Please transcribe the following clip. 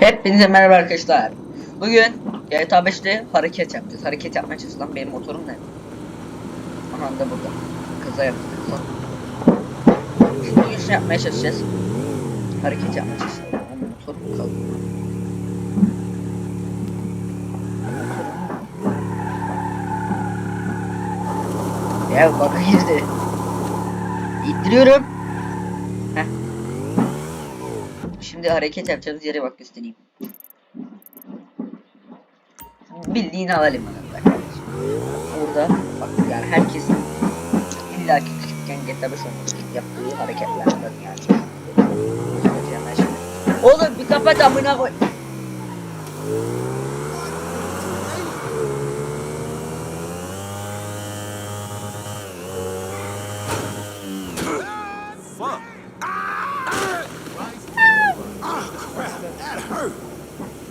Hepinize merhaba arkadaşlar. Bugün GTA 5'te hareket yapacağız. Hareket yapmaya çalışılan benim motorum ne? Aha da burada. Kaza yaptık bugün şunu yapmaya çalışacağız. Hareket yapmaya çalışacağız. Motorum kaldı. Ya baka girdi. İttiriyorum. Şimdi hareket yapacağımız yere bak göstereyim. Bildiğin havalimanında kardeşim. Burada bak yani herkesin illa ki küçükken GTA 5 oynadık yaptığı hareketlerden yani. Oğlum bir kapat amına koy. Move!